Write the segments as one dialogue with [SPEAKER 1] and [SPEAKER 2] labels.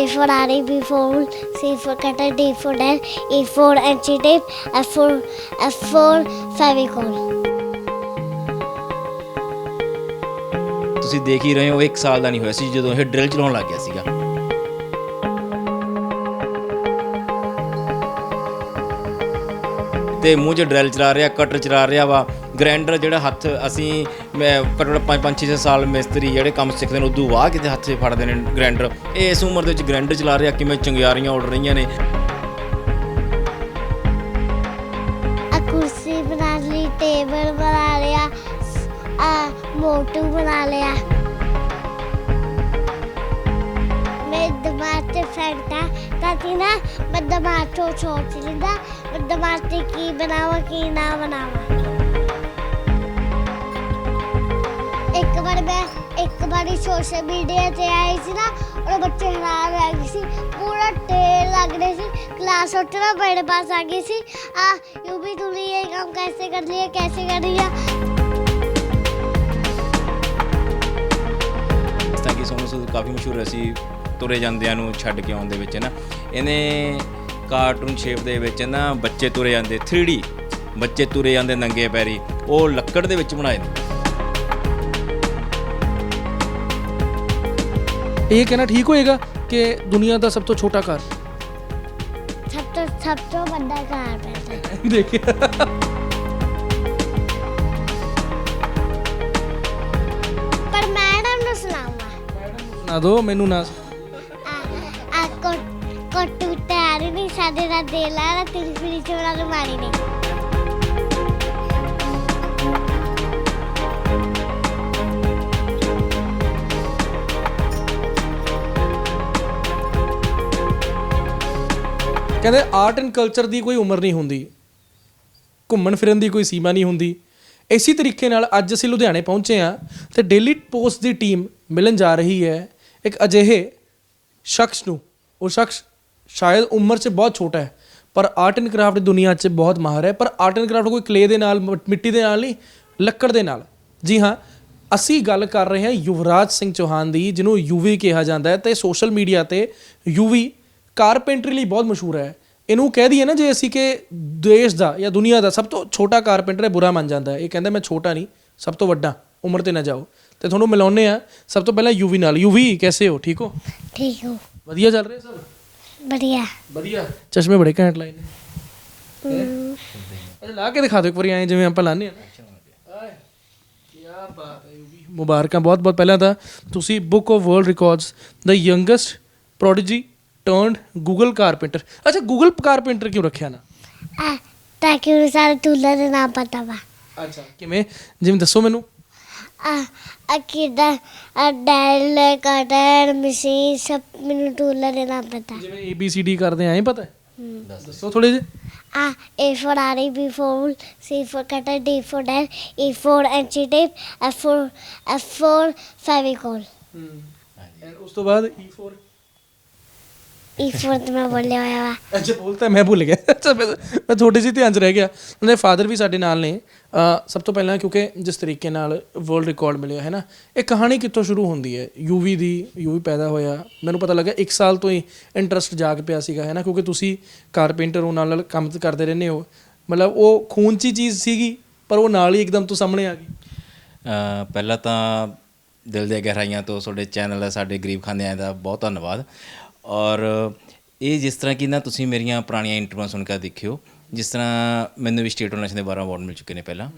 [SPEAKER 1] A for arrow, B for bull, C for cutter, D for dad, E for anti tape, F for F for favicol.
[SPEAKER 2] ਤੁਸੀਂ ਦੇਖ ਹੀ ਰਹੇ ਹੋ 1 ਸਾਲ ਦਾ ਨਹੀਂ ਹੋਇਆ ਸੀ ਜਦੋਂ ਇਹ ਡਰਿਲ ਚਲਾਉਣ ਲੱਗ ਗਿਆ ਸੀਗਾ ਤੇ ਮੂੰਹ 'ਚ ਡਰਿਲ ਚਲਾ ਰਿਹਾ ਕਟਰ ਚਲਾ ਰਿਹਾ ਵਾ ਗ੍ਰੈਂਡਰ ਜਿਹੜਾ ਹੱਥ ਅਸੀਂ ਪਰ 5-5 6 ਸਾਲ ਮਿਸਤਰੀ ਜਿਹੜੇ ਕੰਮ ਸਿੱਖਦੇ ਨੇ, ਉਦੋਂ ਬਾਅਦ ਕਿਤੇ ਹੱਥ ਫੜਦੇ ਨੇ ਗ੍ਰੈਂਡਰ। ਇਹ ਇਸ ਉਮਰ ਦੇ ਵਿੱਚ ਗ੍ਰੈਂਡਰ ਚਲਾ ਰਿਹਾ, ਕਿਵੇਂ ਚੰਗਿਆਰੀਆਂ ਉੱਡ ਰਹੀਆਂ ਨੇ।
[SPEAKER 1] ਆ ਬਣਾ ਲਈ, ਟੇਬਲ ਬਣਾ ਲਿਆ, ਆ ਮੋਟੂ ਬਣਾ ਲਿਆ। ਦਿਮਾਗ ਤੇ ਤਾਂ ਕਿ ਨਾ ਮੈਂ ਦਿਮਾਗ ਲਿੰਦਾ ਦਿਮਾਗ ਕੀ ਬਣਾਵਾ, ਕੀ ਨਾ ਬਣਾਵਾ। ਵਾਰ ਮੈਂ ਇੱਕ ਵਾਰੀ ਸੋਸ਼ਲ ਮੀਡੀਆ ਤੇ ਆਈ ਸੀ ਨਾ ਉਹ ਬੱਚੇ ਹੈਰਾਨ ਰਹਿ ਗਏ ਸੀ। ਪੂਰਾ ਢੇਰ ਲੱਗ ਰਿਹਾ ਸੀ। ਕਲਾਸ ਉੱਤੇ ਨਾ ਪਾਸ ਆ ਗਈ ਸੀ। ਆ ਯੂ ਵੀ ਤੁਸੀਂ ਇਹ ਕੰਮ ਕੈਸੇ ਕਰਨੀ ਹੈ, ਕੈਸੇ ਕਰਨੀ
[SPEAKER 2] ਹੈ ਤਾਂ ਕਿ ਸੋਨੂੰ ਕਾਫੀ ਮਸ਼ਹੂਰ ਹੈ ਸੀ ਤੁਰੇ ਜਾਂਦਿਆਂ ਨੂੰ ਛੱਡ ਕੇ ਆਉਣ ਦੇ ਵਿੱਚ ਨਾ। ਇਹਨੇ ਕਾਰਟੂਨ ਸ਼ੇਪ ਦੇ ਵਿੱਚ ਨਾ ਬੱਚੇ ਤੁਰੇ ਜਾਂਦੇ 3D ਬੱਚੇ ਤੁਰੇ ਜਾਂਦੇ ਨੰਗੇ ਪੈਰੀ। ਉਹ ਲੱਕੜ ਦੇ ਵਿੱਚ ਬਣਾਏ ਨੇ।
[SPEAKER 3] ਇਹ ਕਹਿਣਾ ਠੀਕ ਹੋਏਗਾ ਕਿ ਦੁਨੀਆ ਦਾ ਸਭ ਤੋਂ ਛੋਟਾ ਘਰ?
[SPEAKER 1] ਸਭ ਤੋਂ ਸਭ ਤੋਂ ਵੱਡਾ ਘਰ ਬੈਠਾ
[SPEAKER 3] ਦੇਖਿਆ।
[SPEAKER 1] ਪਰ ਮੈਡਮ ਨੂੰ ਸੁਣਾਵਾ
[SPEAKER 3] ਨਾ ਦੋ ਮੈਨੂੰ ਨਾ
[SPEAKER 1] ਆ ਕੋ ਕੋ ਟੁੱਟਾ ਨਹੀਂ ਸਾਡੇ ਦਾ ਦੇਲਾ ਨਾ ਤਿਲ ਫਿਰੀ ਚੋਣਾ ਨੂੰ ਮਾਰੀ ਨਹੀਂ।
[SPEAKER 3] ਕਹਿੰਦੇ ਆਰਟ ਐਂਡ ਕਲਚਰ ਦੀ ਕੋਈ ਉਮਰ ਨਹੀਂ ਹੁੰਦੀ, ਘੁੰਮਣ ਫਿਰਨ ਦੀ ਕੋਈ ਸੀਮਾ ਨਹੀਂ ਹੁੰਦੀ। ਇਸੇ ਤਰੀਕੇ ਨਾਲ ਅੱਜ ਅਸੀਂ ਲੁਧਿਆਣੇ ਪਹੁੰਚੇ ਹਾਂ ਤੇ ਡੇਲੀ ਪੋਸਟ ਦੀ ਟੀਮ ਮਿਲਣ ਜਾ ਰਹੀ ਹੈ ਇੱਕ ਅਜਿਹੇ ਸ਼ਖਸ ਨੂੰ। ਉਹ ਸ਼ਖਸ ਸ਼ਾਇਦ ਉਮਰ 'ਚ ਬਹੁਤ ਛੋਟਾ ਹੈ, ਪਰ ਆਰਟ ਐਂਡ ਕਰਾਫਟ ਦੀ ਦੁਨੀਆ 'ਚ ਬਹੁਤ ਮਾਹਰ ਹੈ। ਪਰ ਆਰਟ ਐਂਡ ਕਰਾਫਟ ਕੋਈ ਕਲੇ ਦੇ ਨਾਲ ਮ- ਮਿੱਟੀ ਦੇ ਨਾਲ ਨਹੀਂ, ਲੱਕੜ ਦੇ ਨਾਲ। ਜੀ ਹਾਂ, ਅਸੀਂ ਗੱਲ ਕਰ ਰਹੇ ਹਾਂ ਯੁਵਰਾਜ ਸਿੰਘ ਚੌਹਾਨ ਦੀ, ਜਿਹਨੂੰ ਯੂਵੀ ਕਿਹਾ ਜਾਂਦਾ ਹੈ ਤੇ ਸੋਸ਼ਲ ਮੀਡੀਆ ਤੇ ਯੂਵੀ ਕਾਰਪੈਂਟਰੀ ਲਈ ਬਹੁਤ ਮਸ਼ਹੂਰ ਹੈ। ਇਹਨੂੰ ਕਹਿ ਦਈਏ ਨਾ ਜੇ ਅਸੀਂ ਕਿ ਦੇਸ਼ ਦਾ ਜਾਂ ਦੁਨੀਆ ਦਾ ਸਭ ਤੋਂ ਛੋਟਾ ਕਾਰਪੈਂਟਰ ਹੈ ਬੁਰਾ ਮੰਨ ਜਾਂਦਾ ਹੈ। ਇਹ ਕਹਿੰਦਾ ਮੈਂ ਛੋਟਾ ਨਹੀਂ ਸਭ ਤੋਂ ਵੱਡਾ ਉਮਰ ਤੇ ਨਾ ਜਾਓ। ਤੇ ਤੁਹਾਨੂੰ ਮਿਲਾਉਨੇ ਆ ਸਭ ਤੋਂ ਪਹਿਲਾਂ ਯੂਵੀ ਨਾਲ। ਯੂਵੀ ਕੈਸੇ ਹੋ? ਠੀਕ ਹੋ?
[SPEAKER 1] ਠੀਕ ਹੋ।
[SPEAKER 3] ਵਧੀਆ ਚੱਲ ਰਿਹਾ ਸਭ?
[SPEAKER 1] ਵਧੀਆ।
[SPEAKER 3] ਵਧੀਆ। ਚਸ਼ਮੇ ਬੜੇ ਘੈਂਟ ਲਾਏ ਨੇ। ਅੱਛਾ ਲਾ ਕੇ ਦਿਖਾ ਦਿਓ ਇੱਕ ਵਾਰੀ ਐਂ ਜਿਵੇਂ ਆਪਾਂ ਲਾਣੇ ਆ ਆਏ ਮੁਬਾਰਕਾਂ ਬਹੁਤ ਬਹੁਤ ਪਹਿਲਾਂ ਤਾਂ ਤੁਸੀਂ book of world records the youngest prodigy turned Google carpenter ਅੱਛਾ ਗੂਗਲ ਕਾਰਪੈਂਟਰ ਕਿਉਂ ਰੱਖਿਆ ਨਾ?
[SPEAKER 1] ਆ ਤਾਂ ਕਿ ਉਹ ਸਾਰੇ ਟੂਲਾਂ ਦੇ ਨਾਮ ਪਤਾ ਵਾ।
[SPEAKER 3] ਅੱਛਾ ਕਿਵੇਂ? ਜਿਵੇਂ ਦੱਸੋ ਮੈਨੂੰ।
[SPEAKER 1] ਆ ਆ ਕਿਦਾਂ? ਡੈਲ ਕਟਰ ਮਸ਼ੀਨ ਸਭ ਮੈਨੂੰ ਟੂਲਾਂ ਦੇ ਨਾਮ ਪਤਾ।
[SPEAKER 3] ਜਿਵੇਂ ਏ ਬੀ ਸੀ ਡੀ ਕਰਦੇ ਆਂ ਪਤਾ? ਹੈ? ਹਮ। ਦੱਸੋ ਥੋੜੇ ਜਿਹਾ।
[SPEAKER 1] ਆ A for Array, B for Bull, C for Cutter, D for Dad, E for Anti Tape, F for F for
[SPEAKER 3] Fabicol. ਉਸ ਤੋਂ ਬਾਅਦ E4
[SPEAKER 1] ਇਹ ਫੋਰਥ ਮੈਂ ਬੋਲਿਆ ਹੋਇਆ ਵਾ।
[SPEAKER 3] ਅੱਛਾ ਬੋਲਤਾ ਮੈਂ ਭੁੱਲ ਗਿਆ। ਅੱਛਾ ਮੈਂ ਮੈਂ ਥੋੜੀ ਜਿਹੀ ਧਿਆਨ ਚ ਰਹਿ ਗਿਆ। ਉਹਨੇ ਫਾਦਰ ਵੀ ਸਾਡੇ ਨਾਲ ਨੇ। ਸਭ ਤੋਂ ਪਹਿਲਾਂ ਕਿਉਂਕਿ ਜਿਸ ਤਰੀਕੇ ਨਾਲ ਵਰਲਡ ਰਿਕਾਰਡ ਮਿਲਿਆ ਹੈ ਨਾ? ਇਹ ਕਹਾਣੀ ਕਿੱਥੋਂ ਸ਼ੁਰੂ ਹੁੰਦੀ ਹੈ? ਯੂਵੀ ਦੀ ਯੂਵੀ ਪੈਦਾ ਹੋਇਆ। ਮੈਨੂੰ ਪਤਾ ਲੱਗਾ 1 ਸਾਲ ਤੋਂ ਹੀ ਇੰਟਰਸਟ ਜਾਗ ਪਿਆ ਸੀਗਾ ਹੈ ਨਾ? ਕਿਉਂਕਿ ਤੁਸੀਂ ਕਾਰਪੈਂਟਰ ਹੋ ਨਾਲ ਕੰਮ ਕਰਦੇ ਰਹਿੰਦੇ ਹੋ। ਮਤਲਬ ਉਹ ਖੂਨ 'ਚ ਹੀ ਚੀਜ਼ ਸੀਗੀ ਪਰ ਉਹ ਨਾਲ ਹੀ ਇੱਕਦਮ ਤੋਂ ਸਾਹਮਣੇ ਆ ਗਈ।
[SPEAKER 2] ਪਹਿਲਾਂ ਤਾਂ ਦਿਲ ਦੇ ਗਹਿਰਾਈਆਂ ਤੋਂ ਤੁਹਾਡੇ ਚੈਨਲ ਸਾਡੇ ਗਰੀਬ ਖਾਨਿਆਂ ਦਾ ਬਹੁਤ ਧੰਨਵਾਦ। ਔਰ ਇਹ ਜਿਸ ਤਰ੍ਹਾਂ ਕਿ ਨਾ ਤੁਸੀਂ ਮੇਰੀਆਂ ਪੁਰਾਣੀਆਂ ਇੰਟਰਵਿਊਆਂ ਸੁਣ ਕੇ ਦੇਖਿਓ, ਜਿਸ ਤਰ੍ਹਾਂ ਮੈਨੂੰ ਵੀ ਸਟੇਟ ਨੈਸ਼ਨਲ ਦੇ 12 ਅਵਾਰਡ ਮਿਲ ਚੁੱਕੇ ਨੇ ਪਹਿਲਾਂ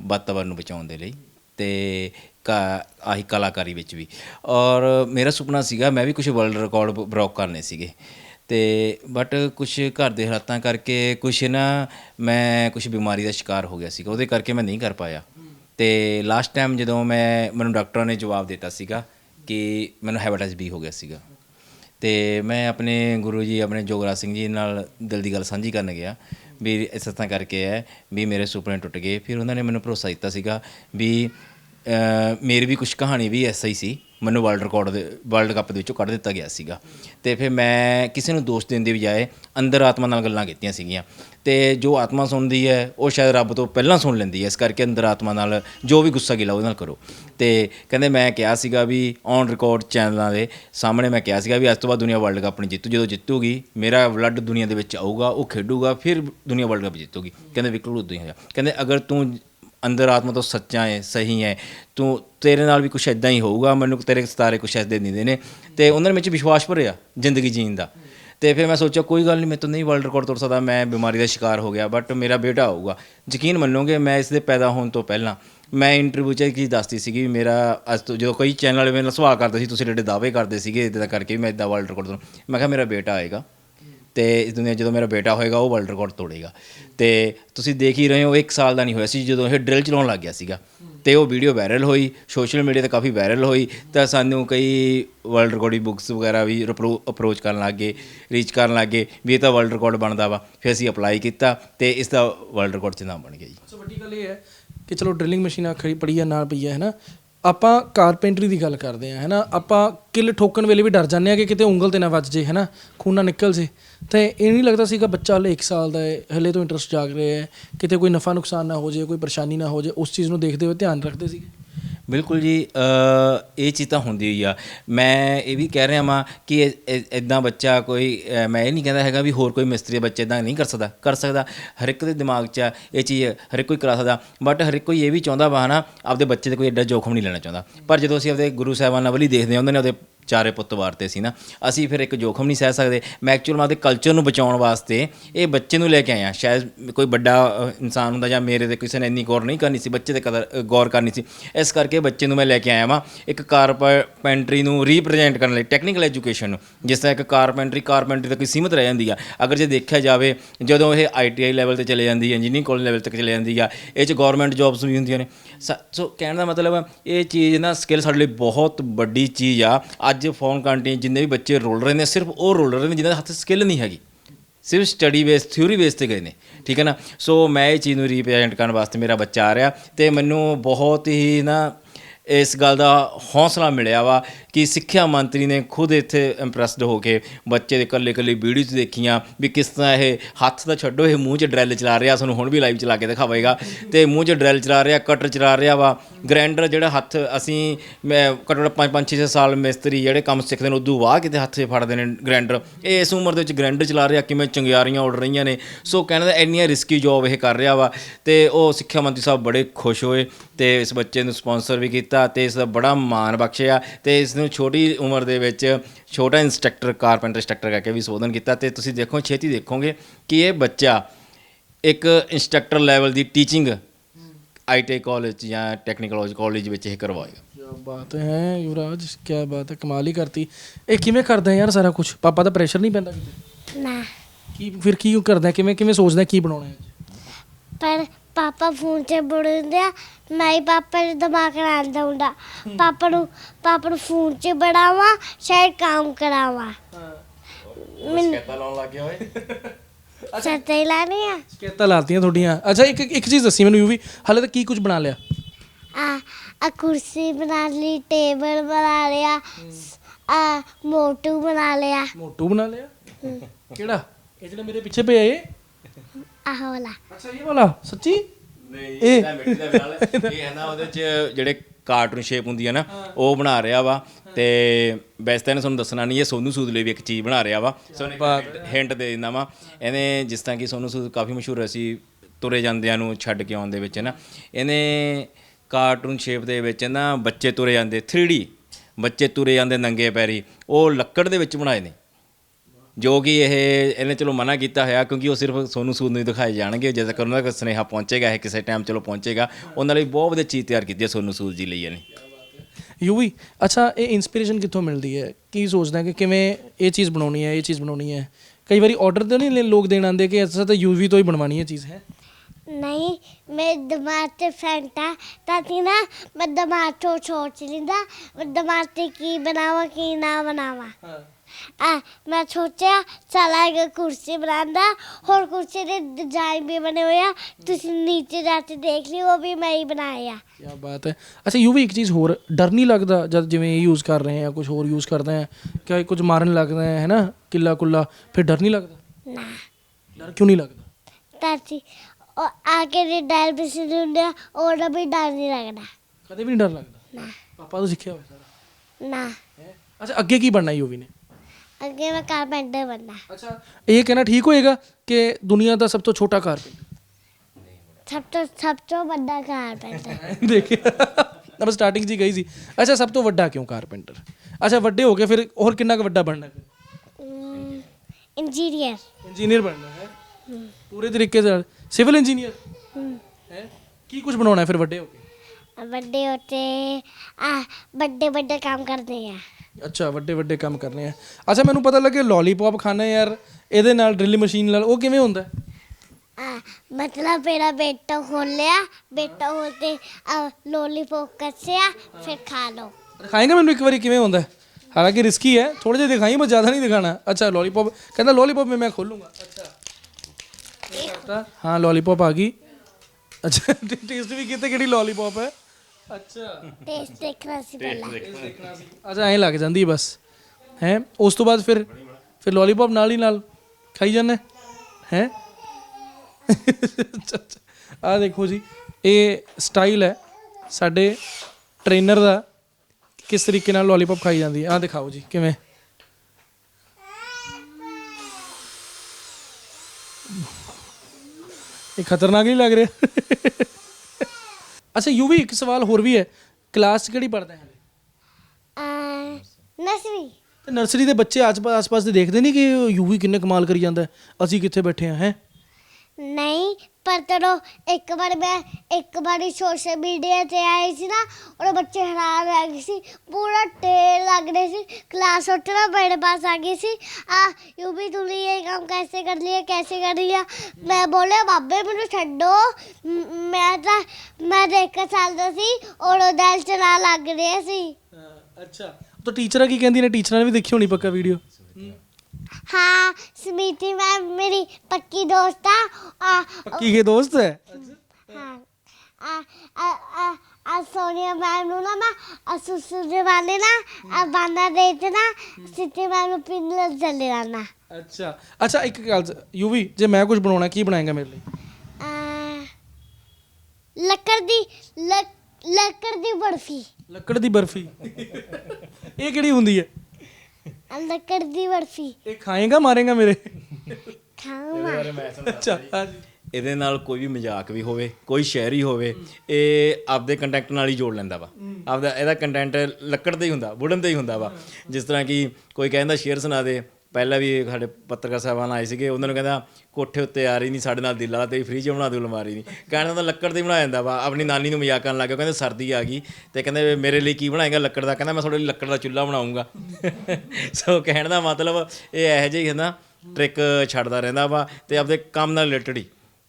[SPEAKER 2] ਵਾਤਾਵਰਨ ਨੂੰ ਬਚਾਉਣ ਦੇ ਲਈ ਤੇ ਕਾ- ਆਹੀ ਕਲਾਕਾਰੀ ਵਿੱਚ ਵੀ। ਔਰ ਮੇਰਾ ਸੁਪਨਾ ਸੀਗਾ, ਮੈਂ ਵੀ ਕੁਝ ਵਰਲਡ ਰਿਕਾਰਡ ਬ੍ਰੋਕ ਕਰਨੇ ਸੀਗੇ। ਤੇ ਬਟ ਕੁਝ ਘਰ ਦੇ ਹਾਲਾਤਾਂ ਕਰਕੇ ਕੁਝ ਨਾ ਮੈਂ ਕੁਝ ਬਿਮਾਰੀ ਦਾ ਸ਼ਿਕਾਰ ਹੋ ਗਿਆ ਸੀਗਾ, ਉਹਦੇ ਕਰਕੇ ਮੈਂ ਨਹੀਂ ਕਰ ਪਾਇਆ। ਤੇ ਲਾਸਟ ਟਾਈਮ ਜਦੋਂ ਮੈਂ, ਮੈਨੂੰ ਡਾਕਟਰਾਂ ਨੇ ਜਵਾਬ ਦਿੱਤਾ ਸੀਗਾ ਕਿ ਮੈਨੂੰ ਹੈਪੇਟਾਈਟਸ ਬੀ ਹੋ ਗਿਆ ਸੀਗਾ। ਤੇ ਮੈਂ ਆਪਣੇ ਗੁਰੂ ਜੀ, ਆਪਣੇ ਜੋਗਰਾਜ ਸਿੰਘ ਜੀ ਨਾਲ ਦਿਲ ਦੀ ਗੱਲ ਸਾਂਝੀ ਕਰਨ ਗਿਆ ਵੀ ਇਸ ਤਰ੍ਹਾਂ ਕਰਕੇ ਹੈ ਵੀ ਮੇਰੇ ਸੁਪਨੇ ਟੁੱਟ ਗਏ। ਫਿਰ ਉਹਨਾਂ ਨੇ ਮੈਨੂੰ ਭਰੋਸਾ ਦਿੱਤਾ ਸੀਗਾ ਵੀ ਮੇਰੀ ਵੀ ਕੁਝ ਕਹਾਣੀ ਵੀ ਐਸਾ ਹੀ ਸੀ। ਮੈਨੂੰ ਵਰਲਡ ਰਿਕਾਰਡ ਦੇ ਵਰਲਡ ਕੱਪ ਦੇ ਵਿੱਚੋਂ ਕੱਢ ਦਿੱਤਾ ਗਿਆ ਸੀਗਾ। ਤੇ ਫਿਰ ਮੈਂ ਕਿਸੇ ਨੂੰ ਦੋਸ਼ ਦੇਣ ਦੀ ਬਜਾਏ ਅੰਦਰ ਆਤਮਾ ਨਾਲ ਗੱਲਾਂ ਕੀਤੀਆਂ ਸੀਗੀਆਂ। ਤੇ ਜੋ ਆਤਮਾ ਸੁਣਦੀ ਹੈ, ਉਹ ਸ਼ਾਇਦ ਰੱਬ ਤੋਂ ਪਹਿਲਾਂ ਸੁਣ ਲੈਂਦੀ ਹੈ। ਇਸ ਕਰਕੇ ਅੰਦਰ ਆਤਮਾ ਨਾਲ ਜੋ ਵੀ ਗੁੱਸਾ ਗਿਲਾ, ਉਹਦੇ ਨਾਲ ਕਰੋ। ਤੇ ਕਹਿੰਦੇ ਮੈਂ ਕਿਹਾ ਸੀਗਾ ਵੀ ਔਨ ਰਿਕਾਰਡ ਚੈਨਲਾਂ ਦੇ ਸਾਹਮਣੇ ਮੈਂ ਕਿਹਾ ਸੀਗਾ ਵੀ ਅੱਜ ਤੋਂ ਬਾਅਦ ਦੁਨੀਆ ਵਰਲਡ ਕੱਪ ਨਹੀਂ ਜਿੱਤੂ। ਜਦੋਂ ਜਿੱਤੂਗੀ, ਮੇਰਾ ਬਲੱਡ ਦੁਨੀਆ ਦੇ ਵਿੱਚ ਆਊਗਾ, ਉਹ ਖੇਡੂਗਾ, ਫਿਰ ਦੁਨੀਆ ਵਰਲਡ ਕੱਪ ਜਿੱਤੂਗੀ। ਕਹਿੰਦੇ ਵਿਕਲੂ ਉਦੋਂ ਹੀ ਹੋਇਆ। ਕਹਿੰਦੇ ਅਗਰ ਤੂੰ ਅੰਦਰ ਆਤਮਾ ਤੋਂ ਸੱਚਾ ਹੈ, ਸਹੀ ਹੈ। ਤੂੰ ਤੇਰੇ ਨਾਲ ਵੀ ਕੁਛ ਇਦਾਂ ਹੀ ਹੋਊਗਾ, ਮੈਨੂੰ ਤੇਰੇ ਸਿਤਾਰੇ ਕੁਛ ਐਸੇ ਦਿੰਦੇ ਨੇ। ਤੇ ਉਹਨਾਂ ਨੇ ਵਿੱਚ ਵਿਸ਼ਵਾਸ ਭਰਿਆ ਜ਼ਿੰਦਗੀ ਜੀਣ ਦਾ। ਤੇ ਫਿਰ ਮੈਂ ਸੋਚਿਆ, ਕੋਈ ਗੱਲ ਨਹੀਂ ਮੈਂ ਤਾਂ ਨਹੀਂ ਵਰਲਡ ਰਿਕਾਰਡ ਤੋੜ ਸਕਦਾ, ਮੈਂ ਬਿਮਾਰੀ ਦਾ ਸ਼ਿਕਾਰ ਹੋ ਗਿਆ ਬਟ ਮੇਰਾ ਬੇਟਾ ਆਊਗਾ। ਯਕੀਨ ਮੰਨੋਗੇ, ਮੈਂ ਇਸ ਦੇ ਪੈਦਾ ਹੋਣ ਤੋਂ ਪਹਿਲਾਂ, ਮੈਂ ਇੰਟਰਵਿਊ 'ਚ ਕੀ ਦੱਸਦੀ ਸੀਗੀ ਵੀ ਮੇਰਾ ਅੱਜ ਤੋਂ ਜਦੋਂ ਕੋਈ ਚੈਨਲ ਵਾਲੇ ਮੇਰੇ ਨਾਲ ਸਵਾਲ ਕਰਦੇ ਸੀ, ਤੁਸੀਂ ਜਿਹੜੇ ਦਾਅਵੇ ਕਰਦੇ ਸੀਗੇ ਇਦਾਂ ਕਰਕੇ ਵੀ ਮੈਂ ਇਦਾਂ ਵਰਲਡ ਰਿਕਾਰਡ ਤੋੜ। ਮੈਂ ਕਿਹਾ, ਮੇਰਾ ਬੇਟਾ ਆਏਗਾ। ਤੇ ਇਸ ਦੁਨੀਆ ਜਦੋਂ ਮੇਰਾ ਬੇਟਾ ਹੋਏਗਾ, ਉਹ ਵਰਲਡ ਰਿਕਾਰਡ ਤੋੜੇਗਾ। ਤੇ ਤੁਸੀਂ ਦੇਖ ਹੀ ਰਹੇ ਹੋ 1 ਸਾਲ ਦਾ ਨਹੀਂ ਹੋਇਆ ਸੀ ਜਦੋਂ ਇਹ ਡਰਿਲ ਚਲਾਉਣ ਲੱਗ ਗਿਆ ਸੀਗਾ। ਤੇ ਉਹ ਵੀਡੀਓ ਵਾਇਰਲ ਹੋਈ, ਸੋਸ਼ਲ ਮੀਡੀਆ ਤੇ ਕਾਫੀ ਵਾਇਰਲ ਹੋਈ, ਤਾਂ ਸਾਨੂੰ ਕਈ ਵਰਲਡ ਰਿਕਾਰਡ ਦੀ ਬੁੱਕਸ ਵਗੈਰਾ ਵੀ ਅਪਰੋਚ ਕਰਨ ਲੱਗ ਗਏ, ਰੀਚ ਕਰਨ ਲੱਗ ਗਏ, ਵੀ ਇਹ ਤਾਂ ਵਰਲਡ ਰਿਕਾਰਡ ਬਣਦਾ ਵਾ, ਫਿਰ ਅਸੀਂ ਅਪਲਾਈ ਕੀਤਾ ਤੇ ਇਸ ਦਾ ਵਰਲਡ ਰਿਕਾਰਡ 'ਚ ਨਾਮ ਬਣ ਗਿਆ ਜੀ।
[SPEAKER 3] ਸੋ ਵੱਡੀ ਗੱਲ ਇਹ ਹੈ ਕਿ ਚਲੋ ਡਰਿਲਿੰਗ ਮਸ਼ੀਨਾਂ ਖੜੀ ਪੜੀ ਆ, ਨਾਲ ਪਈ ਹੈ ਨਾ? ਆਪਾਂ ਕਾਰਪੈਂਟਰੀ ਦੀ ਗੱਲ ਕਰਦੇ ਆ ਹੈ ਨਾ ਆਪਾਂ ਕਿੱਲ ਠੋਕਣ ਵੇਲੇ ਵੀ ਡਰ ਜਾਂਦੇ ਆ ਕਿ ਕਿਤੇ ਉਂਗਲ ਤੇ ਨਾ ਵੱਜ ਜੇ ਹੈ ਨਾ ਖੂਨ ਨਾ ਨਿਕਲ ਜੇ। ਤੇ ਇਹ ਨਹੀਂ ਲੱਗਦਾ ਸੀਗਾ ਬੱਚਾ ਹਲੇ 1 ਸਾਲ ਦਾ ਹੈ, ਹਲੇ ਤੋਂ ਇੰਟਰਸਟ ਜਾਗ ਰਿਹਾ ਹੈ, ਕਿਤੇ ਕੋਈ ਨਫਾ ਨੁਕਸਾਨ ਨਾ ਹੋ ਜੇ, ਕੋਈ ਪਰੇਸ਼ਾਨੀ ਨਾ ਹੋ ਜੇ, ਉਸ ਚੀਜ਼ ਨੂੰ ਦੇਖਦੇ ਹੋਏ ਧਿਆਨ ਰੱਖਦੇ ਸੀਗੇ?
[SPEAKER 2] ਬਿਲਕੁਲ ਜੀ ਅ, ਇਹ ਚੀਜ਼ ਤਾਂ ਹੁੰਦੀ ਹੀ ਆ। ਮੈਂ ਇਹ ਵੀ ਕਹਿ ਰਿਹਾ ਵਾਂ ਕਿ ਇਦਾਂ ਬੱਚਾ ਕੋਈ ਅ, ਮੈਂ ਇਹ ਨਹੀਂ ਕਹਿੰਦਾ ਹੈਗਾ ਵੀ ਹੋਰ ਕੋਈ ਮਿਸਤਰੀ ਬੱਚੇ ਇਦਾਂ ਨਹੀਂ ਕਰ ਸਕਦਾ ਕਰ ਸਕਦਾ। ਹਰ ਇੱਕ ਦੇ ਦਿਮਾਗ 'ਚ ਆ ਇਹ ਚੀਜ਼ ਹਰ ਇੱਕ ਕੋਈ ਕਰਾ ਸਕਦਾ। ਬਟ ਹਰ ਇੱਕ ਕੋਈ ਇਹ ਵੀ ਚਾਹੁੰਦਾ ਵਾ ਨਾ ਆਪਦੇ ਬੱਚੇ ਤੇ ਕੋਈ ਐਡਾ ਜੋਖਮ ਨਹੀਂ ਲੈਣਾ ਚਾਹੁੰਦਾ। ਪਰ ਜਦੋਂ ਅਸੀਂ ਆਪਦੇ ਗੁਰੂ ਸਾਹਿਬਾਨਾਂ ਵੱਲ ਹੀ ਦੇਖਦੇ ਹਾਂ ਉਹਨਾਂ ਨੇ ਉਹਦੇ ਚਾਰੇ ਪੁੱਤ ਵਾਰਤੇ ਸੀ ਨਾ। ਅਸੀਂ ਫਿਰ ਇੱਕ ਜੋਖਮ ਨਹੀਂ ਸਹਿ ਸਕਦੇ। ਮੈਂ ਐਕਚੁਅਲ ਆਪਦੇ ਕਲਚਰ ਨੂੰ ਬਚਾਉਣ ਵਾਸਤੇ ਇਹ ਬੱਚੇ ਨੂੰ ਲੈ ਕੇ ਆਇਆ। ਸ਼ਾਇਦ ਕੋਈ ਵੱਡਾ ਇਨਸਾਨ ਹੁੰਦਾ ਜਾਂ ਮੇਰੇ ਤੇ ਕਿਸੇ ਨੇ ਇੰਨੀ ਗੌਰ ਨਹੀਂ ਕਰਨੀ ਸੀ, ਬੱਚੇ ਤੇ ਕਦਰ ਗੌਰ ਕਰਨੀ ਸੀ। ਇਸ ਕਰਕੇ ਬੱਚੇ ਨੂੰ ਮੈਂ ਲੈ ਕੇ ਆਇਆ ਵਾਂ। ਇੱਕ ਕਾਰਪੈਂਟਰੀ ਨੂੰ ਰੀਪ੍ਰੈਜ਼ੈਂਟ ਕਰਨ ਲਈ ਟੈਕਨੀਕਲ ਐਜੂਕੇਸ਼ਨ ਨੂੰ। ਜਿਸ ਤਰ੍ਹਾਂ ਇੱਕ ਕਾਰਪੈਂਟਰੀ ਕਾਰਪੈਂਟਰੀ ਤੱਕ ਹੀ ਸੀਮਿਤ ਰਹਿ ਜਾਂਦੀ ਆ। ਅਗਰ ਜੇ ਦੇਖਿਆ ਜਾਵੇ, ਜਦੋਂ ਇਹ ਆਈਟੀਆਈ ਲੈਵਲ ਤੇ ਚਲੇ ਜਾਂਦੀ ਹੈ ਇੰਜੀਨੀਅਰਿੰਗ ਕਾਲਜ ਲੈਵਲ ਤੱਕ ਚਲੇ ਜਾਂਦੀ ਆ, ਇਹ ਚ ਗਵਰਨਮੈਂਟ ਜੌਬਸ ਵੀ ਹੁੰਦੀਆਂ ਨੇ। ਸ- ਸੋ ਕਹਿਣ ਦਾ ਮਤਲਬ ਇਹ ਚੀਜ਼ ਨਾ ਸਕਿੱਲ ਸਾਡੇ ਲਈ ਬਹੁਤ ਵੱਡੀ ਚੀਜ਼ ਆ। ਅੱਜ ਅੱਜ ਫੋਨ ਕੰਟਰੀ ਜਿੰਨੇ ਵੀ ਬੱਚੇ ਰੋਲ ਰਹੇ ਨੇ, ਸਿਰਫ ਉਹ ਰੋਲ ਰਹੇ ਨੇ ਜਿਨ੍ਹਾਂ ਦੇ ਹੱਥ ਸਕਿੱਲ ਨਹੀਂ ਹੈਗੀ। ਸਿਰਫ ਸਟੱਡੀ ਬੇਸ ਥਿਊਰੀ ਬੇਸ ਤੇ ਗਏ ਨੇ, ਠੀਕ ਹੈ ਨਾ? ਸੋ ਮੈਂ ਇਹ ਚੀਜ਼ ਨੂੰ ਰਿਪਰੈਜ਼ੈਂਟ ਕਰਨ ਵਾਸਤੇ ਮੇਰਾ ਬੱਚਾ ਆ ਰਿਹਾ ਤੇ ਮੈਨੂੰ ਬਹੁਤ ਹੀ ਨਾ ਇਸ ਗੱਲ ਦਾ ਹੌਸਲਾ ਮਿਲਿਆ ਵਾ ਕਿ ਸਿੱਖਿਆ ਮੰਤਰੀ ਨੇ ਖੁਦ ਇੱਥੇ ਇੰਪ੍ਰੈਸਡ ਹੋ ਕੇ ਬੱਚੇ ਦੇ ਇਕੱਲੇ ਇਕੱਲੇ ਵੀਡੀਓਜ਼ ਦੇਖੀਆਂ ਵੀ ਕਿਸ ਤਰ੍ਹਾਂ ਇਹ ਹੱਥ ਦਾ ਛੱਡੋ, ਇਹ ਮੂੰਹ 'ਚ ਡਰੈਲ ਚਲਾ ਰਿਹਾ, ਸਾਨੂੰ ਹੁਣ ਵੀ ਲਾਈਵ ਚਲਾ ਕੇ ਦਿਖਾਵੇਗਾ। ਤੇ ਮੂੰਹ 'ਚ ਡਰੈਲ ਚਲਾ ਰਿਹਾ ਕਟਰ ਚਲਾ ਰਿਹਾ ਵਾ। ਗ੍ਰਾਈਂਡਰ ਜਿਹੜਾ ਹੱਥ ਅਸੀਂ, ਮੈਂ ਘੱਟੋ ਘੱਟ ਪੰਜ ਪੰਜ, ਛੇ ਛੇ ਸਾਲ ਮਿਸਤਰੀ ਜਿਹੜੇ ਕੰਮ ਸਿੱਖਦੇ ਨੇ, ਉਦੋਂ ਬਾਅਦ ਕਿਤੇ ਹੱਥ 'ਚ ਫੜਦੇ ਨੇ ਗ੍ਰਾਈਂਡਰ ਇਹ ਇਸ ਉਮਰ ਦੇ ਵਿੱਚ ਗ੍ਰਾਈਂਡਰ ਚਲਾ ਰਿਹਾ, ਕਿਵੇਂ ਚੰਗਿਆਰੀਆਂ ਉੱਡ ਰਹੀਆਂ ਨੇ। ਸੋ ਕਹਿੰਦਾ ਦਾ ਇੰਨੀਆਂ ਰਿਸਕੀ ਜੌਬ ਇਹ ਕਰ ਰਿਹਾ ਵਾ। ਤੇ ਉਹ ਸਿੱਖਿਆ ਮੰਤਰੀ ਸਾਹਿਬ ਬੜੇ ਖੁਸ਼ ਹੋਏ ਤੇ ਇਸ ਬੱਚੇ ਨੂੰ ਸਪਾਂਸਰ ਵੀ ਕੀਤਾ ਤੇ ਇਸ ਦਾ ਬੜਾ ਮਾਣ ਬਖਸ਼ਿਆ ਤੇ ਇਸ ਨੂੰ ਛੋਟੀ ਉਮਰ ਦੇ ਵਿੱਚ ਛੋਟਾ ਇੰਸਟ੍ਰਕਟਰ ਕਾਰਪੈਂਟਰ ਇੰਸਟ੍ਰਕਟਰ ਕਰਕੇ ਵੀ ਸੰਬੋਧਨ ਕੀਤਾ ਤੇ ਤੁਸੀਂ ਦੇਖੋ ਛੇਤੀ ਦੇਖੋਗੇ ਕਿ ਇਹ ਬੱਚਾ ਇੱਕ ਇੰਸਟ੍ਰਕਟਰ ਲੈਵਲ ਦੀ ਟੀਚਿੰਗ ਆਈਟੀ ਕਾਲਜ ਜਾਂ ਟੈਕਨੀਕਲ ਕਾਲਜ ਵਿੱਚ ਇਹ ਕਰਵਾਏਗਾ।
[SPEAKER 3] ਕੀ ਬਾਤ ਹੈ ਯੁਵਰਾਜ ਕੀ ਬਾਤ ਹੈ ਕਮਾਲ ਹੀ ਕਰਤੀ। ਇਹ ਕਿਵੇਂ ਕਰਦਾ ਯਾਰ ਸਾਰਾ ਕੁਝ ਪਾਪਾ ਦਾ ਪ੍ਰੈਸ਼ਰ ਨਹੀਂ ਪੈਂਦਾ ਕਿਤੇ?
[SPEAKER 1] ਨਾ।
[SPEAKER 3] ਕੀ ਫਿਰ ਕੀ ਕਰਦਾ ਕਿਵੇਂ ਕਿਵੇਂ ਸੋਚਦਾ ਕੀ ਬਣਾਉਣਾ ਹੈ
[SPEAKER 1] ਪਰ ਪਾਪਾ ਫੋਨ 'ਚ ਬੜਦੇ ਆ ਮੈਂ ਹੀ ਪਾਪਾ ਨੂੰ ਦਿਮਾਗ ਲਾਉਂਦਾ ਹੁੰਦਾ ਪਾਪਾ ਨੂੰ ਪਾਪਾ ਨੂੰ ਫੋਨ 'ਚ ਬੜਾਵਾਂ ਸ਼ਾਇਦ ਕੰਮ ਕਰਾਵਾਂ। ਮੈਨੂੰ
[SPEAKER 2] ਸਕੈਤਾ ਲਾਉਣ ਲੱਗ ਗਿਆ ਓਏ।
[SPEAKER 1] ਸੱਤੇ ਲਾਣੀ ਆ
[SPEAKER 3] ਸ਼ਿਕਾਇਤਾਂ ਲਾਤੀਆਂ ਤੁਹਾਡੀਆਂ। ਅੱਛਾ ਇੱਕ ਇੱਕ ਚੀਜ਼ ਦੱਸੀ ਮੈਨੂੰ ਯੂ ਵੀ ਹਾਲੇ ਤੱਕ ਕੀ ਕੁਝ ਬਣਾ ਲਿਆ?
[SPEAKER 1] ਆ ਆ ਕੁਰਸੀ ਬਣਾ ਲਈ ਟੇਬਲ ਬਣਾ ਲਿਆ ਆ ਮੋਟੂ ਬਣਾ ਲਿਆ।
[SPEAKER 3] ਮੋਟੂ ਬਣਾ ਲਿਆ? ਕਿਹੜਾ? ਇਹ ਜਿਹੜਾ ਮੇਰੇ ਪਿੱਛੇ ਪਿਆ ਇਹ
[SPEAKER 1] ਆਹ ਵਾਲਾ।
[SPEAKER 3] ਅੱਛਾ ਇਹ ਵਾਲਾ ਸੱਚੀ?
[SPEAKER 2] ਨਹੀਂ
[SPEAKER 3] ਇਹ-
[SPEAKER 2] ਮਿੱਟੀ ਦਾ ਬਣਾ ਲੈ। ਇਹ ਹੈ ਨਾ ਉਹਦੇ ਚ ਜਿਹੜੇ ਕਾਰਟੂਨ ਸ਼ੇਪ ਹੁੰਦੀ ਹੈ ਨਾ ਉਹ ਬਣਾ ਰਿਹਾ ਵਾ। ਤੇ ਵੈਸੇ ਤਾਂ ਇਹਨੇ ਤੁਹਾਨੂੰ ਦੱਸਣਾ ਨਹੀਂ ਇਹ ਸੋਨੂ ਸੂਦ ਲਈ ਵੀ ਇੱਕ ਚੀਜ਼ ਬਣਾ ਰਿਹਾ ਵਾ। ਸੋ ਹਿੰਟ ਦੇ ਦਿੰਦਾ ਵਾ। ਇਹਨੇ ਜਿਸ ਤਰ੍ਹਾਂ ਕਿ ਸੋਨੂ ਸੂਦ ਕਾਫੀ ਮਸ਼ਹੂਰ ਸੀ ਤੁਰੇ ਜਾਂਦਿਆਂ ਨੂੰ ਛੱਡ ਕੇ ਆਉਣ ਦੇ ਵਿੱਚ ਨਾ। ਇਹਨੇ ਕਾਰਟੂਨ ਸ਼ੇਪ ਦੇ ਵਿੱਚ ਨਾ ਬੱਚੇ ਤੁਰੇ ਜਾਂਦੇ 3D ਬੱਚੇ ਤੁਰੇ ਜਾਂਦੇ ਨੰਗੇ ਪੈਰੀ। ਉਹ ਲੱਕੜ ਦੇ ਵਿੱਚ ਬਣਾਏ ਨੇ। ਜੋ ਕਿ ਇਹ ਇਹਨੇ ਚਲੋ ਮਨਾ ਕੀਤਾ ਹੋਇਆ ਕਿਉਂਕਿ ਉਹ ਸਿਰਫ ਸੋਨੂ ਸੂਦ ਨੂੰ ਹੀ ਦਿਖਾਏ ਜਾਣਗੇ। ਜਦ ਤੱਕ ਉਹਨਾਂ ਦਾ ਸੁਨੇਹਾ ਪਹੁੰਚੇਗਾ ਇਹ ਕਿਸੇ ਟਾਈਮ ਚਲੋ ਪਹੁੰਚੇਗਾ ਉਹਨਾਂ ਲਈ ਬਹੁਤ ਵਧੀਆ ਚੀਜ਼ ਤਿਆਰ ਕੀਤੀ ਹੈ ਸੋਨੂ ਸੂਦ ਜੀ ਲਈ ਇਹਨੇ।
[SPEAKER 3] ਯੂ ਵੀ ਅੱਛਾ ਇਹ ਇਨਸਪੀਰੇਸ਼ਨ ਕਿੱਥੋਂ ਮਿਲਦੀ ਹੈ? ਕੀ ਸੋਚਦਾ ਕਿ ਕਿਵੇਂ ਇਹ ਚੀਜ਼ ਬਣਾਉਣੀ ਹੈ ਇਹ ਚੀਜ਼ ਬਣਾਉਣੀ ਹੈ? ਕਈ ਵਾਰੀ ਆਰਡਰ ਤਾਂ ਨਹੀਂ ਲੋਕ ਦੇਣ ਆਉਂਦੇ ਕਿ ਅੱਛਾ ਤਾਂ ਯੂਵੀ ਤੋਂ ਹੀ ਬਣਵਾਣੀ ਹੈ ਚੀਜ਼ ਹੈ।
[SPEAKER 1] ਨਹੀਂ ਮੇਰੇ ਦਿਮਾਗ ਤੇ ਫੈਂਟਾ ਤਾਂ ਤੀ ਨਾ ਮੈਂ ਦਿਮਾਗ ਤੋਂ ਸੋਚ ਲਿੰਦਾ ਦਿਮਾਗ ਤੇ ਕੀ ਬਣਾਵਾਂ ਕੀ ਨਾ ਬਣਾਵਾਂ।
[SPEAKER 3] ਹਾਂ।
[SPEAKER 1] ਆ ਮੈਂ ਸੋਚਿਆ ਚਲਾ ਇੱਕ ਕੁਰਸੀ ਬਣਾਉਂਦਾ ਹੋਰ ਕੁਰਸੀ ਦੇ ਡਿਜ਼ਾਈਨ ਵੀ ਬਣੇ ਹੋਏ ਆ। ਤੁਸੀਂ ਨੀਚੇ ਜਾ ਕੇ ਦੇਖ ਲਿਓ ਉਹ ਵੀ ਮੈਂ ਹੀ ਬਣਾਇਆ
[SPEAKER 3] ਕੀ ਬਾਤ ਹੈ। ਅੱਛਾ ਯੂ ਵੀ ਇੱਕ ਚੀਜ਼ ਹੋਰ ਡਰ ਨਹੀਂ ਲੱਗਦਾ ਜਦ ਜਿਵੇਂ ਇਹ ਯੂਜ਼ ਕਰ ਰਹੇ ਆ ਕੁਝ ਹੋਰ ਯੂਜ਼ ਕਰਦੇ ਆ ਕਿ ਕੁਝ ਮਾਰਨ ਲੱਗਦਾ ਹੈ ਹੈਨਾ? ਕਿੱਲਾ ਕੁੱਲਾ ਫਿਰ ਡਰ ਨਹੀਂ ਲੱਗਦਾ?
[SPEAKER 1] ਨਾ।
[SPEAKER 3] ਡਰ ਕਿਉਂ ਨਹੀਂ ਲੱਗਦਾ?
[SPEAKER 1] ਤਾਤੀ ਉਹ ਆਗੇ ਦੇ ਡਰ ਵੀ ਸੁਣਦੇ ਆ ਉਹਦਾ ਵੀ ਡਰ ਨਹੀਂ ਲੱਗਦਾ।
[SPEAKER 3] ਕਦੇ ਵੀ ਨਹੀਂ ਡਰ ਲੱਗਦਾ?
[SPEAKER 1] ਨਾ।
[SPEAKER 3] ਪਾਪਾ ਤੋਂ ਸਿੱਖਿਆ ਹੋਇਆ ਸਾਰਾ?
[SPEAKER 1] ਨਾ?
[SPEAKER 3] ਅੱਛਾ ਅੱਗੇ ਕੀ ਬਣਨਾ ਯੂਵੀ ਨੇ?
[SPEAKER 1] ਅੱਗੇ ਮੈਂ ਕਾਰਪੈਂਟਰ ਬਣਨਾ
[SPEAKER 3] ਅੱਛਾ ਇਹ ਕਹਿਣਾ ਠੀਕ ਹੋਏਗਾ ਕਿ ਦੁਨੀਆ ਦਾ ਸਭ ਤੋਂ ਛੋਟਾ ਕਾਰਪੈਂਟਰ
[SPEAKER 1] ਸਭ ਤੋਂ ਸਭ ਤੋਂ ਵੱਡਾ ਕਾਰਪੈਂਟਰ
[SPEAKER 3] ਦੇਖਿਆ ਮੈਂ ਸਟਾਰਟਿੰਗ 'ਚ ਹੀ ਗਈ ਸੀ ਅੱਛਾ ਸਭ ਤੋਂ ਵੱਡਾ ਕਿਉਂ ਕਾਰਪੈਂਟਰ ਅੱਛਾ ਵੱਡੇ ਹੋ ਕੇ ਫਿਰ ਹੋਰ ਕਿੰਨਾ ਕੁ ਵੱਡਾ ਬਣਨਾ ਹੈ
[SPEAKER 1] ਇੰਜੀਨੀਅਰ
[SPEAKER 3] ਇੰਜੀਨੀਅਰ ਬਣਨਾ ਹੈ ਪੂਰੇ ਤਰੀਕੇ ਨਾਲ ਸਿਵਲ ਇੰਜੀਨੀਅਰ ਹੈ ਕੀ ਕੁਝ ਬਣਾਉਣਾ ਹੈ ਫਿਰ ਵੱਡੇ ਹੋ ਕੇ
[SPEAKER 1] ਵੱਡੇ ਹੋਤੇ ਆ ਵੱਡੇ ਵੱਡੇ ਕੰਮ ਕਰਦੇ ਆ
[SPEAKER 3] ਅੱਛਾ ਵੱਡੇ ਵੱਡੇ ਕੰਮ ਕਰਨੇ ਆ। ਅੱਛਾ ਮੈਨੂੰ ਪਤਾ ਲੱਗਿਆ ਲੋਲੀਪੌਪ ਖਾਣਾ ਯਾਰ ਇਹਦੇ ਨਾਲ ਡਰਿਲ ਮਸ਼ੀਨ ਨਾਲ ਉਹ ਕਿਵੇਂ ਹੁੰਦਾ? ਹੈ?
[SPEAKER 1] ਆ ਮਤਲਬ ਮੇਰਾ ਬੇਟਾ ਖੋਲਿਆ ਬੇਟਾ ਹੋਤੇ ਲੋਲੀਪੌਪ ਕੱਸਿਆ ਫਿਰ ਖਾ ਲਓ।
[SPEAKER 3] ਦਿਖਾਏਗਾ ਮੈਨੂੰ ਇੱਕ ਵਾਰੀ ਕਿਵੇਂ ਹੁੰਦਾ? ਹੈ? ਹਾਲਾਂਕਿ ਰਿਸਕੀ ਹੈ ਥੋੜੇ ਜਿਹਾ ਦਿਖਾਈ ਮੈਂ ਜ਼ਿਆਦਾ ਨਹੀਂ ਦਿਖਾਣਾ। ਅੱਛਾ ਲੋਲੀਪੌਪ ਕਹਿੰਦਾ ਲੋਲੀਪੌਪ ਮੈਂ ਮੈਂ ਖੋਲੂੰਗਾ। ਅੱਛਾ। ਇਹ ਕਰਤਾ ਹਾਂ ਲੋਲੀਪੌਪ ਆ ਗਈ। ਅੱਛਾ ਟੇਸਟ ਵੀ ਕੀਤੇ ਕਿਹੜੀ ਲੋਲੀਪੌਪ ਹੈ? ਅੱਛਾ।
[SPEAKER 1] ਟੇਸਟ ਦੇਖਣਾ ਸੀ ਪਹਿਲਾਂ।
[SPEAKER 3] ਅੱਛਾ ਐਂ ਲੱਗ ਜਾਂਦੀ ਬਸ। ਹੈ? ਉਸ ਤੋਂ ਬਾਅਦ ਫਿਰ ਫਿਰ ਲੋਲੀਪੌਪ ਨਾਲ ਹੀ ਨਾਲ ਖਾਈ ਜਾਂਦੇ? ਹੈ? ਆ ਦੇਖੋ ਜੀ ਇਹ ਸਟਾਈਲ ਹੈ ਸਾਡੇ ਟ੍ਰੇਨਰ ਦਾ ਕਿਸ ਤਰੀਕੇ ਨਾਲ ਲੋਲੀਪੌਪ ਖਾਈ ਜਾਂਦੀ ਹੈ। ਆ ਦਿਖਾਓ ਜੀ ਕਿਵੇਂ? ਇਹ ਖਤਰਨਾਕ ਨਹੀਂ ਲੱਗ ਰਿਹਾ? ਅੱਛਾ ਯੂ ਵੀ ਇੱਕ ਸਵਾਲ ਹੋਰ ਵੀ ਹੈ। ਕਲਾਸ 'ਚ ਕਿਹੜੀ ਪੜ੍ਹਦਾ ਹੈ
[SPEAKER 1] ਨਸਵੀ
[SPEAKER 3] ਤੇ ਨਰਸਰੀ ਦੇ ਬੱਚੇ ਆਸ-ਪਾਸ ਆਸ-ਪਾਸ ਦੇ ਦੇਖਦੇ ਨਹੀਂ ਕਿ ਯੂ ਵੀ ਕਿੰਨੇ ਕਮਾਲ ਕਰੀ ਜਾਂਦਾ ਹੈ, ਅਸੀਂ ਕਿੱਥੇ ਬੈਠੇ ਆ ਹੈ?
[SPEAKER 1] ਨਹੀਂ, ਪਰ ਚਲੋ, ਇੱਕ ਵਾਰ ਮੈਂ, ਇੱਕ ਵਾਰੀ ਸੋਸ਼ਲ ਮੀਡੀਆ ਤੇ ਆਈ ਸੀ ਨਾ ਔਰ ਬੱਚੇ ਹੈਰਾਨ ਰਹਿ ਗਏ ਸੀ, ਪੂਰਾ ਢੇਰ ਲੱਗ ਸੀ ਕਲਾਸ ਉੱਤੇ ਨਾ ਪਾਸ ਆ ਗਈ ਸੀ, ਆ ਯੂ ਵੀ ਤੂੰ ਇਹ ਕੰਮ ਕੈਸੇ ਕਰ ਲਿਆ ਕੈਸੇ ਕਰ ਲਿਆ ਮੈਂ ਬੋਲਿਆ, ਬਾਬੇ, ਮੈਨੂੰ ਛੱਡੋ। ਮੈਂ ਤਾਂ ਮੈਂ ਤਾਂ ਇੱਕ ਸਾਲ ਦਾ ਸੀ, ਔਰ ਉਹ ਦਿਲ ਚਲਾ ਲੱਗ ਰਿਹਾ ਸੀ।
[SPEAKER 3] ਅੱਛਾ। ਤਾਂ ਟੀਚਰਾਂ ਕੀ ਕਹਿੰਦੀਆਂ ਨੇ? ਟੀਚਰਾਂ ਨੇ ਵੀ ਦੇਖੀ ਹੋਣੀ ਪੱਕਾ ਵੀਡੀਓ
[SPEAKER 1] ਹਾਂ ਸਮੀਤੀ ਮੈਂ ਮੇਰੀ ਪੱਕੀ ਦੋਸਤ ਆ।
[SPEAKER 3] ਪੱਕੀ ਕੇ ਦੋਸਤ ਹੈ?
[SPEAKER 1] ਹਾਂ ਆ ਆ ਆ ਨੂੰ ਨਾ ਮੈਂ ਆ ਸੁਸੂ ਦੇ ਵਾਲੇ ਨਾ ਆ ਬਾਂਦਾ ਦੇ ਤੇ ਨਾ ਸਿੱਤੇ ਮੈਮ ਨੂੰ ਪਿੰਨ ਲੱਗ ਚੱਲੇ ਰਹਿਣਾ
[SPEAKER 3] ਅੱਛਾ। ਅੱਛਾ ਇੱਕ ਗੱਲ ਯੂ ਵੀ ਜੇ ਮੈਂ ਕੁਝ ਬਣਾਉਣਾ ਕੀ ਬਣਾਏਗਾ ਮੇਰੇ ਲਈ?
[SPEAKER 1] ਲੱਕੜ ਦੀ ਲੱਕ- ਲੱਕੜ ਦੀ ਬਰਫੀ।
[SPEAKER 3] ਲੱਕੜ ਦੀ ਬਰਫੀ। ਇਹ ਕਿਹੜੀ ਹੁੰਦੀ ਹੈ?
[SPEAKER 1] ਲੱਕੜ ਦੀ ਬਰਫੀ
[SPEAKER 3] ਇਹ ਖਾਏਗਾ ਮਾਰੇਗਾ ਮੇਰੇ?
[SPEAKER 1] ਖਾਵਾਂ
[SPEAKER 3] ਅੱਛਾ ਹਾਂਜੀ।
[SPEAKER 2] ਇਹਦੇ ਨਾਲ ਕੋਈ ਵੀ ਮਜ਼ਾਕ ਵੀ ਹੋਵੇ ਕੋਈ ਸ਼ਾਇਰੀ ਹੋਵੇ ਇਹ ਆਪਦੇ ਕੰਟੈਂਟ ਨਾਲ ਹੀ ਜੋੜ ਲੈਂਦਾ ਵਾ। ਆਪਦਾ ਇਹਦਾ ਕੰਟੈਂਟ ਲੱਕੜ ਤੇ ਹੀ ਹੁੰਦਾ ਵੁਡਨ ਤੇ ਹੀ ਹੁੰਦਾ ਵਾ। ਜਿਸ ਤਰ੍ਹਾਂ ਕਿ ਕੋਈ ਕਹਿੰਦਾ ਸ਼ੇਰ ਸੁਣਾ ਦੇ ਪਹਿਲਾਂ ਵੀ ਸਾਡੇ ਪੱਤਰਕਾਰ ਸਾਹਿਬਾਨ ਆਏ ਸੀਗੇ ਉਹਨਾਂ ਨੂੰ ਕਹਿੰਦਾ ਕੋਠੇ ਉੱਤੇ ਆ ਰਹੀ ਨਹੀਂ ਸਾਡੇ ਨਾਲ ਦਿਲ ਵਾਲਾ ਤੇ ਫ੍ਰੀ ਚ ਬਣਾ ਦਿਓ ਅਲਮਾਰੀ ਨਹੀਂ ਕਹਿੰਦਾ ਤਾਂ ਲੱਕੜ ਦੀ ਬਣਾ ਜਾਂਦਾ ਵਾ ਆਪਣੀ ਨਾਨੀ ਨੂੰ ਮਜ਼ਾਕ ਕਰਨ ਲੱਗ ਗਿਆ ਕਹਿੰਦੇ ਸਰਦੀ ਆ ਗਈ। ਤੇ ਕਹਿੰਦੇ ਮੇਰੇ ਲਈ ਕੀ ਬਣਾਏਗਾ ਲੱਕੜ ਦਾ? ਕਹਿੰਦਾ ਮੈਂ ਤੁਹਾਡੇ ਲਈ ਲੱਕੜ ਦਾ ਚੁੱਲ੍ਹਾ ਬਣਾਉਂਗਾ ਸੋ ਕਹਿਣ ਦਾ ਮਤਲਬ ਇਹ ਇਹੋ ਜਿਹੀ ਹੈ ਨਾ ਟ੍ਰਿਕ ਛੱਡਦਾ ਰਹਿੰਦਾ ਵਾ ਤੇ ਆਪਦੇ ਕੰਮ ਨਾਲ ਰਿਲੇਟਡ ਹੀ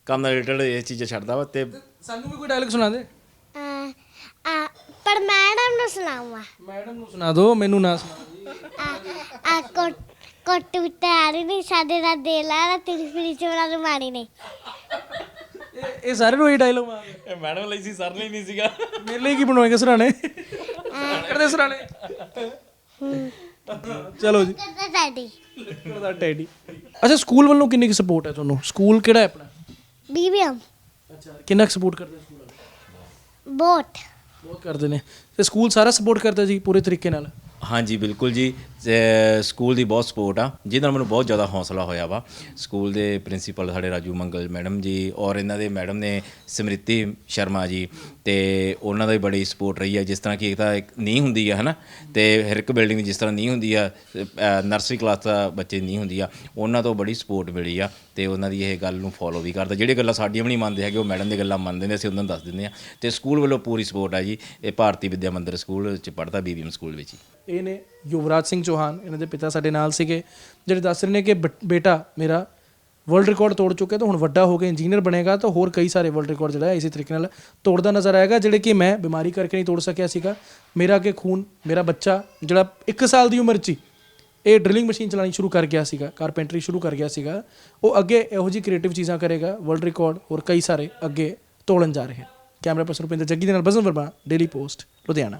[SPEAKER 2] ਕੰਮ ਨਾਲ ਰਿਲੇਟਡ ਇਹ ਚੀਜ਼ਾਂ ਛੱਡਦਾ ਵਾ ਤੇ
[SPEAKER 3] ਸਾਨੂੰ ਵੀ ਕੋਈ ਡਾਇਲੌਗ ਸੁਣਾ ਦੇ।
[SPEAKER 1] ਆ ਪਰ ਮੈਡਮ ਨੂੰ ਸੁਣਾਉਂਗਾ
[SPEAKER 3] ਮੈਡਮ ਨੂੰ ਸੁਣਾ ਦਿਓ ਮੈਨੂੰ ਨਾ ਸੁਣਾ।
[SPEAKER 1] ਆ ਕੋਟ ਕੋਟ ਉੱਤੇ ਆ ਰਹੀ ਨਹੀਂ ਸਾਡੇ ਨਾਲ ਦੇ ਲਾ ਤੇਰੀ ਫਰੀ ਚ ਬਣਾ ਨੂੰ ਮਾਰੀ ਨਹੀਂ
[SPEAKER 3] ਇਹ ਇਹ ਸਾਰੇ ਨੂੰ ਇਹ ਡਾਇਲੌਗ ਮਾਰਦੇ
[SPEAKER 2] ਇਹ ਮੈਡਮ ਲਈ ਸੀ ਸਰ ਲਈ ਨਹੀਂ ਸੀਗਾ।
[SPEAKER 3] ਮੇਰੇ ਲਈ ਕੀ ਬਣਵਾਏਗਾ ਸਰਾਣੇ? ਕਰਦੇ ਸਰਾਣੇ? ਚਲੋ ਜੀ।
[SPEAKER 1] ਕਰਦਾ ਡੈਡੀ
[SPEAKER 3] ਦਾ ਟੈਡੀ ਅੱਛਾ ਸਕੂਲ ਵੱਲੋਂ ਕਿੰਨੀ ਕੁ ਸਪੋਰਟ ਹੈ ਤੁਹਾਨੂੰ? ਸਕੂਲ ਕਿਹੜਾ ਹੈ ਆਪਣਾ?
[SPEAKER 1] ਬੀਬੀਐਮ
[SPEAKER 3] ਅੱਛਾ ਕਿੰਨਾ ਕੁ ਸਪੋਰਟ ਕਰਦੇ ਸਕੂਲ ਵਾਲੇ?
[SPEAKER 1] ਬੋਟ
[SPEAKER 3] ਬਹੁਤ ਕਰਦੇ ਨੇ। ਤੇ ਸਕੂਲ ਸਾਰਾ ਸਪੋਰਟ ਕਰਦਾ ਜੀ ਪੂਰੇ ਤਰੀਕੇ ਨਾਲ?
[SPEAKER 2] ਹਾਂਜੀ ਬਿਲਕੁਲ ਜੀ। ਸਕੂਲ ਦੀ ਬਹੁਤ ਸਪੋਰਟ ਆ, ਜਿਹਦੇ ਨਾਲ ਮੈਨੂੰ ਬਹੁਤ ਜ਼ਿਆਦਾ ਹੌਸਲਾ ਹੋਇਆ ਵਾ। ਸਕੂਲ ਦੇ ਪ੍ਰਿੰਸੀਪਲ ਸਾਡੇ ਰਾਜੂ ਮੰਗਲ ਮੈਡਮ ਜੀ ਔਰ ਇਹਨਾਂ ਦੇ ਮੈਡਮ ਨੇ ਸਮ੍ਰਿਤੀ ਸ਼ਰਮਾ ਜੀ ਤੇ ਉਹਨਾਂ ਦਾ ਵੀ ਬੜੀ ਸਪੋਰਟ ਰਹੀ ਆ, ਜਿਸ ਤਰ੍ਹਾਂ ਕਿ ਇੱਕ ਤਾਂ ਇੱਕ ਨਹੀਂ ਹੁੰਦੀ ਆ, ਹਨਾ? ਤੇ ਹਰ ਇੱਕ ਬਿਲਡਿੰਗ ਜਿਸ ਤਰ੍ਹਾਂ ਨਹੀਂ ਹੁੰਦੀ ਆ ਨਰਸਰੀ ਕਲਾਸ ਦਾ ਬੱਚੇ ਨਹੀਂ ਹੁੰਦੀ ਆ, ਉਹਨਾਂ ਤੋਂ ਬੜੀ ਸਪੋਰਟ ਮਿਲੀ ਆ ਤੇ ਉਹਨਾਂ ਦੀ ਇਹ ਗੱਲ ਨੂੰ ਫੋਲੋ ਵੀ ਕਰਦਾ। ਜਿਹੜੇ ਗੱਲਾਂ ਸਾਡੀਆਂ ਵੀ ਨਹੀਂ ਮੰਨਦੇ ਹੈਗੇ, ਉਹ ਮੈਡਮ ਦੀ ਗੱਲਾਂ ਮੰਨਦੇ ਨੇ, ਅਸੀਂ ਉਹਨਾਂ ਨੂੰ ਦੱਸ ਦਿੰਦੇ ਆ। ਤੇ ਸਕੂਲ ਵੱਲੋਂ ਪੂਰੀ ਸਪੋਰਟ ਆ ਜੀ, ਇਹ ਭਾਰਤੀ ਵਿਦਿਆ ਮੰਦਿਰ ਸਕੂਲ ਚ ਪੜ੍ਹਦਾ, ਬੀਬੀਐਮ ਸਕੂਲ ਵਿੱਚ ਹੀ।
[SPEAKER 3] ਇਹ ਨੇ ਯੁਵਰਾਜ ਸਿੰਘ ਚੌਹਾਨ, ਇਹਨਾਂ ਦੇ ਪਿਤਾ ਸਾਡੇ ਨਾਲ ਸੀਗੇ, ਜਿਹੜੇ ਦੱਸ ਰਹੇ ਨੇ ਕਿ ਬੇਟਾ ਮੇਰਾ ਵਰਲਡ ਰਿਕਾਰਡ ਤੋੜ ਚੁੱਕਿਆ ਤਾਂ ਹੁਣ ਵੱਡਾ ਹੋ ਕੇ ਇੰਜੀਨੀਅਰ ਬਣੇਗਾ ਤਾਂ ਹੋਰ ਕਈ ਸਾਰੇ ਵਰਲਡ ਰਿਕਾਰਡ ਜਿਹੜਾ ਹੈ ਇਸੇ ਤਰੀਕੇ ਨਾਲ ਤੋੜਦਾ ਨਜ਼ਰ ਆਏਗਾ, ਜਿਹੜੇ ਕਿ ਮੈਂ ਬਿਮਾਰੀ ਕਰਕੇ ਨਹੀਂ ਤੋੜ ਸਕਿਆ ਸੀਗਾ। ਮੇਰਾ ਕਿ ਖੂਨ, ਮੇਰਾ ਬੱਚਾ ਜਿਹੜਾ 1 ਸਾਲ ਦੀ ਉਮਰ 'ਚ ਹੀ ਇਹ ਡਰਿਲਿੰਗ ਮਸ਼ੀਨ ਚਲਾਣੀ ਸ਼ੁਰੂ ਕਰ ਗਿਆ ਸੀਗਾ ਕਾਰਪੈਂਟਰੀ ਸ਼ੁਰੂ ਕਰ ਗਿਆ ਸੀਗਾ। ਉਹ ਅੱਗੇ ਇਹੋ ਜਿਹੀ ਕ੍ਰੀਏਟਿਵ ਚੀਜ਼ਾਂ ਕਰੇਗਾ ਵਰਲਡ ਰਿਕਾਰਡ ਹੋਰ ਕਈ ਸਾਰੇ ਅੱਗੇ ਤੋੜਨ ਜਾ ਰਹੇ ਹਨ। ਕੈਮਰਾ ਪਰਸਨ ਰੁਪਿੰਦਰ ਜੱਗੀ ਦੇ ਨਾਲ ਬਜ਼ਨ ਵਰਮਾ ਡੇਲੀ ਪੋਸਟ ਲੁਧਿਆਣਾ।